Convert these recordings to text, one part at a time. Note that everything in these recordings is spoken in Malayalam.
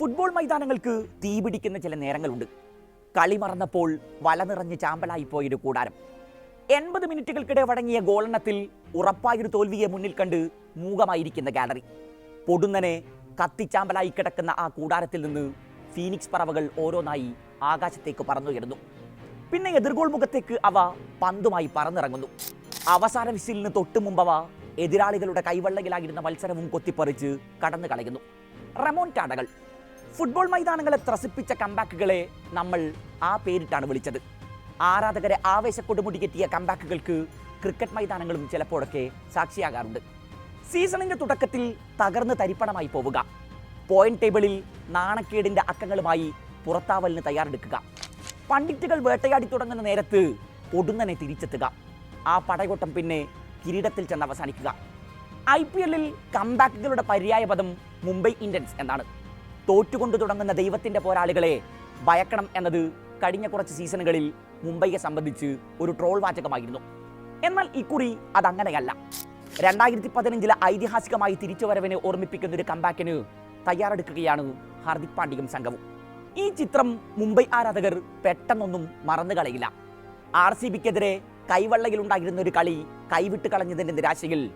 ഫുട്ബോൾ മൈതാനങ്ങൾക്ക് തീപിടിക്കുന്ന ചില നേരങ്ങളുണ്ട്. കളി മറന്നപ്പോൾ വല നിറഞ്ഞ് ചാമ്പലായി പോയൊരു കൂടാരം. എൺപത് മിനിറ്റുകൾക്കിടെ വഴങ്ങിയ ഗോളെണ്ണത്തിൽ ഉറപ്പായൊരു തോൽവിയെ മുന്നിൽ കണ്ട് മൂകമായിരിക്കുന്ന ഗാലറി. പൊടുന്നനെ കത്തിച്ചാമ്പലായി കിടക്കുന്ന ആ കൂടാരത്തിൽ നിന്ന് ഫീനിക്സ് പറവകൾ ഓരോന്നായി ആകാശത്തേക്ക് പറന്നുയരുന്നു. പിന്നെ എതിർഗോൾ മുഖത്തേക്ക് അവ പന്തുമായി പറന്നിറങ്ങുന്നു. അവസാന വിസിലിന് തൊട്ടു മുമ്പ് അവ എതിരാളികളുടെ കൈവള്ളയിലായിരുന്ന മത്സരവും കൊത്തിപ്പറിച്ച് കടന്നു കളയുന്നു റെമോൺടാഡകൾ ഫുട്ബോൾ മൈതാനങ്ങളെ ത്രസിപ്പിച്ച കമ്പാക്കുകളെ നമ്മൾ ആ പേരിട്ടാണ് വിളിച്ചത്. ആരാധകരെ ആവേശക്കൊടുമുടിക്കെത്തിയ കമ്പാക്കുകൾക്ക് ക്രിക്കറ്റ് മൈതാനങ്ങളും ചിലപ്പോഴൊക്കെ സാക്ഷിയാകാറുണ്ട്. സീസണിന്റെ തുടക്കത്തിൽ തകർന്ന് തരിപ്പണമായി പോവുക. പോയിന്റ് ടേബിളിൽ നാണക്കേടിന്റെ അക്കങ്ങളുമായി പുറത്താവലിന് തയ്യാറെടുക്കുക. പണ്ഡിറ്റുകൾ വേട്ടയാടി തുടങ്ങുന്ന നേരത്ത് ഒടുന്നനെ തിരിച്ചെത്തുക. ആ പടയോട്ടം പിന്നെ കിരീടത്തിൽ ചെന്ന് അവസാനിക്കുക. ഐ പി എല്ലിൽ കംബാക്കുകളുടെ പര്യായ പദം മുംബൈ ഇന്ത്യൻസ് എന്നാണ്. തോറ്റുകൊണ്ട് തുടങ്ങുന്ന ദൈവത്തിന്റെ പോരാളികളെ ഭയക്കണം എന്നത് കഴിഞ്ഞ കുറച്ച് സീസണുകളിൽ മുംബൈയെ സംബന്ധിച്ച് ഒരു ട്രോൾ വാചകമായിരുന്നു. എന്നാൽ ഇക്കുറി അതങ്ങനെയല്ല. രണ്ടായിരത്തി പതിനഞ്ചിലെ ഐതിഹാസികമായി തിരിച്ചുവരവിനെ ഓർമ്മിപ്പിക്കുന്ന ഒരു കമ്പാക്കിന് തയ്യാറെടുക്കുകയാണ് ഹാർദിക് പാണ്ഡ്യയും സംഘവും. ഈ ചിത്രം മുംബൈ ആരാധകർ പെട്ടെന്നൊന്നും മറന്നു കളയില്ല. ആർ സി ബിക്കെതിരെ കൈവള്ളയിലുണ്ടായിരുന്ന ഒരു കളി കൈവിട്ട് കളഞ്ഞതിന്റെ നിരാശയിൽ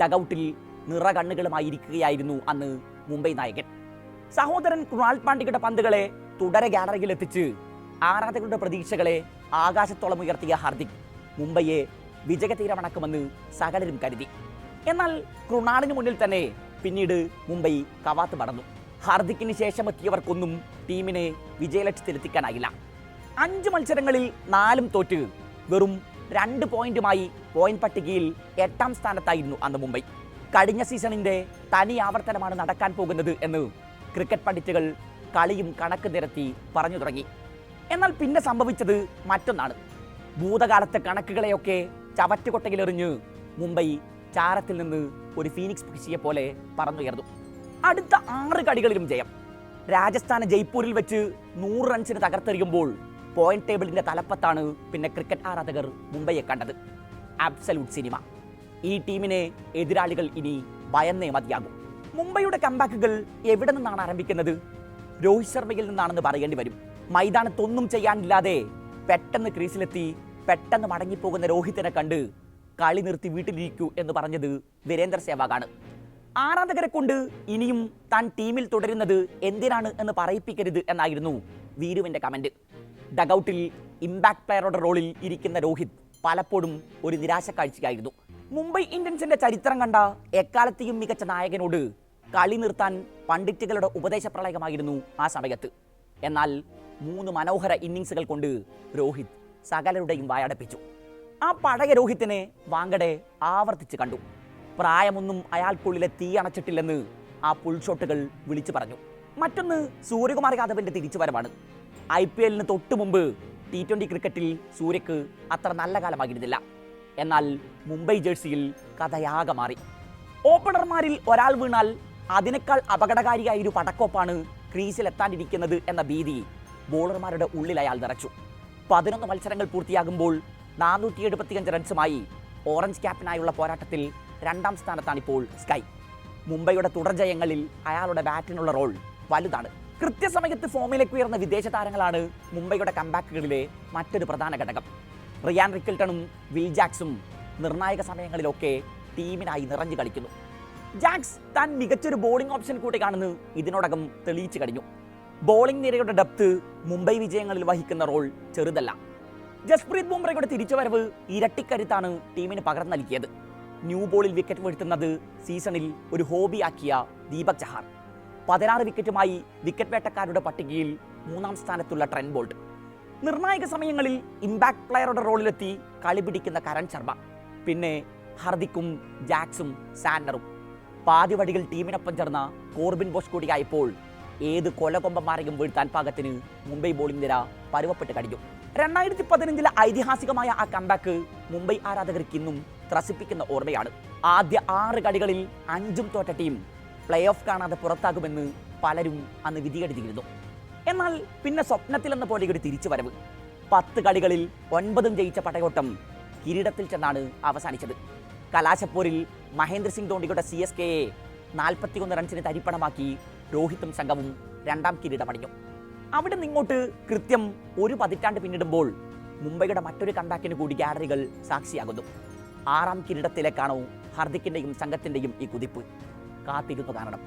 ഡഗൌട്ടിൽ നിറകണ്ണുകളുമായിരിക്കുകയായിരുന്നു അന്ന് മുംബൈ നായകൻ. സഹോദരൻ കൃണാൽ പാണ്ഡ്യയുടെ പന്തുകളെ തുടരെ ഗാലറിയിൽ എത്തിച്ച് ആരാധകരുടെ പ്രതീക്ഷകളെ ആകാശത്തോളം ഉയർത്തിയ ഹാർദിക് മുംബൈയെ വിജയതീരമണക്കുമെന്ന് സകലരും കരുതി. എന്നാൽ കൃണാളിന് മുന്നിൽ തന്നെ പിന്നീട് മുംബൈ കവാത്ത് പടന്നു ഹാർദിക്കിന് ശേഷം എത്തിയവർക്കൊന്നും ടീമിനെ വിജയലക്ഷ്യത്തിലെത്തിക്കാനായില്ല. അഞ്ച് മത്സരങ്ങളിൽ നാലും തോറ്റ് വെറും രണ്ട് പോയിന്റുമായി പോയിന്റ് പട്ടികയിൽ എട്ടാം സ്ഥാനത്തായിരുന്നു അന്ന് മുംബൈ. കഴിഞ്ഞ സീസണിന്റെ തനി ആവർത്തനമാണ് നടക്കാൻ പോകുന്നത് എന്ന് ക്രിക്കറ്റ് പണ്ഡിറ്റുകൾ കളിയും കണക്ക് നിരത്തി പറഞ്ഞു തുടങ്ങി. എന്നാൽ പിന്നെ സംഭവിച്ചത് മറ്റൊന്നാണ്. ഭൂതകാലത്തെ കണക്കുകളെയൊക്കെ ചവറ്റുകൊട്ടയിലെറിഞ്ഞ് മുംബൈ ചാരത്തിൽ നിന്ന് ഒരു ഫീനിക്സ് പക്ഷിയെ പോലെ പറന്നുയർന്നു. അടുത്ത ആറ് കളികളിലും ജയം. രാജസ്ഥാന് ജയ്പൂരിൽ വെച്ച് നൂറ് റൺസിന് തകർത്തെറിയുമ്പോൾ പോയിന്റ് ടേബിളിന്റെ തലപ്പത്താണ് പിന്നെ ക്രിക്കറ്റ് ആരാധകർ മുംബൈയെ കണ്ടത്. Absolute cinema. ഈ ടീമിനെ എതിരാളികൾ ഇനി ഭയന്നേ മതിയാകും. മുംബൈയുടെ കമ്പാക്കുകൾ എവിടെ നിന്നാണ് ആരംഭിക്കുന്നത്? രോഹിത് ശർമ്മയിൽ നിന്നാണെന്ന് പറയേണ്ടി വരും. മൈതാനത്തൊന്നും ചെയ്യാനില്ലാതെ പെട്ടെന്ന് ക്രീസിലെത്തി പെട്ടെന്ന് മടങ്ങിപ്പോകുന്ന രോഹിത്തിനെ കണ്ട് കളി നിർത്തി വീട്ടിലിരിക്കൂ എന്ന് പറഞ്ഞത് വീരേന്ദ്ര സേവാഗാണ്. ആരാധകരെ കൊണ്ട് ഇനിയും താൻ ടീമിൽ തുടരുന്നത് എന്തിനാണ് എന്ന് പറയിപ്പിക്കരുത് എന്നായിരുന്നു വീരുവിന്റെ കമന്റ്. ഡഗൌട്ടിൽ ഇമ്പാക്ട് പ്ലെയറുടെ റോളിൽ ഇരിക്കുന്ന രോഹിത് പലപ്പോഴും ഒരു നിരാശ കാഴ്ചയായിരുന്നു മുംബൈ ഇന്ത്യൻസിന്റെ ചരിത്രം കണ്ട എക്കാലത്തെയും മികച്ച നായകനോട് കളി നിർത്താൻ പണ്ഡിറ്റുകളുടെ ഉപദേശപ്രളയമായിരുന്നു ആ സമയത്ത്. എന്നാൽ മൂന്ന് മനോഹര ഇന്നിങ്സുകൾ കൊണ്ട് രോഹിത് സകലരുടെയും വായടപ്പിച്ചു. ആ പഴയ രോഹിത്തിനെ വാങ്കടെ ആവർത്തിച്ച് കണ്ടു. പ്രായമൊന്നും അയാൾക്കുള്ളിലെ തീ അണച്ചിട്ടില്ലെന്ന് ആ പുൾ ഷോട്ടുകൾ വിളിച്ചു പറഞ്ഞു. മറ്റൊന്ന് സൂര്യകുമാർ യാദവിന്റെ തിരിച്ചുവരവാണ്. ഐ പി എല്ലിന് തൊട്ടു മുമ്പ് ടി ട്വന്റി ക്രിക്കറ്റിൽ സൂര്യക്ക് അത്ര നല്ല കാലമായിരുന്നില്ല. എന്നാൽ മുംബൈ ജേഴ്സിയിൽ കഥയാകെ മാറി. ഓപ്പണർമാരിൽ ഒരാൾ വീണാൽ അതിനേക്കാൾ അപകടകാരിയായ ഒരു പടക്കോപ്പാണ് ക്രീസിലെത്താനിരിക്കുന്നത് എന്ന ഭീതി ബോളർമാരുടെ ഉള്ളിൽ അയാൾ നിറച്ചു. പതിനൊന്ന് മത്സരങ്ങൾ പൂർത്തിയാകുമ്പോൾ നാനൂറ്റി എഴുപത്തിയഞ്ച് റൺസുമായി ഓറഞ്ച് ക്യാപ്പിനായുള്ള പോരാട്ടത്തിൽ രണ്ടാം സ്ഥാനത്താണ് ഇപ്പോൾ സ്കൈ. മുംബൈയുടെ തുടർജയങ്ങളിൽ അയാളുടെ ബാറ്റിനുള്ള റോൾ വലുതാണ്. കൃത്യസമയത്ത് ഫോമിലേക്ക് ഉയർന്ന വിദേശ താരങ്ങളാണ് മുംബൈയുടെ കമ്പാക്കുകളിലെ മറ്റൊരു പ്രധാന ഘടകം. റിയാൻ റിക്കിൾട്ടണും വിൽ ജാക്സും നിർണായക സമയങ്ങളിലൊക്കെ ടീമിനായി നിറഞ്ഞു കളിക്കുന്നു. ജാക്സ് താൻ മികച്ചൊരു ബോളിംഗ് ഓപ്ഷൻ കൂട്ടിക്കാണെന്ന് ഇതിനോടകം തെളിയിച്ചു കഴിഞ്ഞു. ബോളിംഗ് നിരയുടെ ഡെപ്ത് മുംബൈ വിജയങ്ങളിൽ വഹിക്കുന്ന റോൾ ചെറുതല്ല. ജസ്പ്രീത് ബുംറയുടെ തിരിച്ചുവരവ് ഇരട്ടിക്കരുത്താണ് ടീമിന് പകർന്നു നൽകിയത്. ന്യൂ ബോളിൽ വിക്കറ്റ് വീഴ്ത്തുന്നത് സീസണിൽ ഒരു ഹോബിയാക്കിയ ദീപക് ചഹാർ. പതിനാറ് വിക്കറ്റുമായി വിക്കറ്റ് വേട്ടക്കാരുടെ പട്ടികയിൽ മൂന്നാം സ്ഥാനത്തുള്ള ട്രെൻ ബോൾട്ട്. നിർണായക സമയങ്ങളിൽ ഇമ്പാക്ട് പ്ലെയറുടെ റോളിലെത്തി കളി പിടിക്കുന്ന കരൺ ശർമ്മ. പിന്നെ ഹർദിക്കും ജാക്സും സാൻഡറും. പാതിവടികൾ ടീമിനൊപ്പം ചേർന്ന കോർബിൻ ബോസ് കൂടിയായപ്പോൾ ഏത് കൊലകൊമ്പന്മാരെയും വീഴ്ത്താൻ പാകത്തിന് മുംബൈ ബോളിംഗ് നിര പരുവപ്പെട്ട് കഴിഞ്ഞു. രണ്ടായിരത്തി പതിനഞ്ചിലെ ഐതിഹാസികമായ ആ കമ്പാക്ക് മുംബൈ ആരാധകർക്ക് ഇന്നും ത്രസിപ്പിക്കുന്ന ഓർമ്മയാണ്. ആദ്യ ആറ് കളികളിൽ അഞ്ചും തോറ്റ ടീം പ്ലേ ഓഫ് കാണാതെ പുറത്താകുമെന്ന് പലരും അന്ന് വിധിയെഴുതിയിരുന്നു. എന്നാൽ പിന്നെ സ്വപ്നത്തിലെന്ന പോലെ ഒരു തിരിച്ചുവരവ്. പത്ത് കളികളിൽ ഒൻപതും ജയിച്ച പടയോട്ടം കിരീടത്തിൽ ചെന്നാണ് അവസാനിച്ചത്. കലാശപ്പോരിൽ മഹേന്ദ്ര സിംഗ് ധോണിയുടെ സി എസ് കെയെ നാൽപ്പത്തിയൊന്ന് റൺസിന് തരിപ്പണമാക്കി രോഹിത്തും സംഘവും രണ്ടാം കിരീടമണിഞ്ഞു. അവിടെ നിങ്ങോട്ട് കൃത്യം ഒരു പതിറ്റാണ്ട് പിന്നിടുമ്പോൾ മുംബൈയുടെ മറ്റൊരു കമ്പാക്കിന് കൂടി ഗാലറികൾ സാക്ഷിയാകുന്നു. ആറാം കിരീടത്തിലേക്കാണോ ഹർദിക്കിന്റെയും സംഘത്തിന്റെയും ഈ കുതിപ്പ്. കാത്തിരുന്നു കാണണം.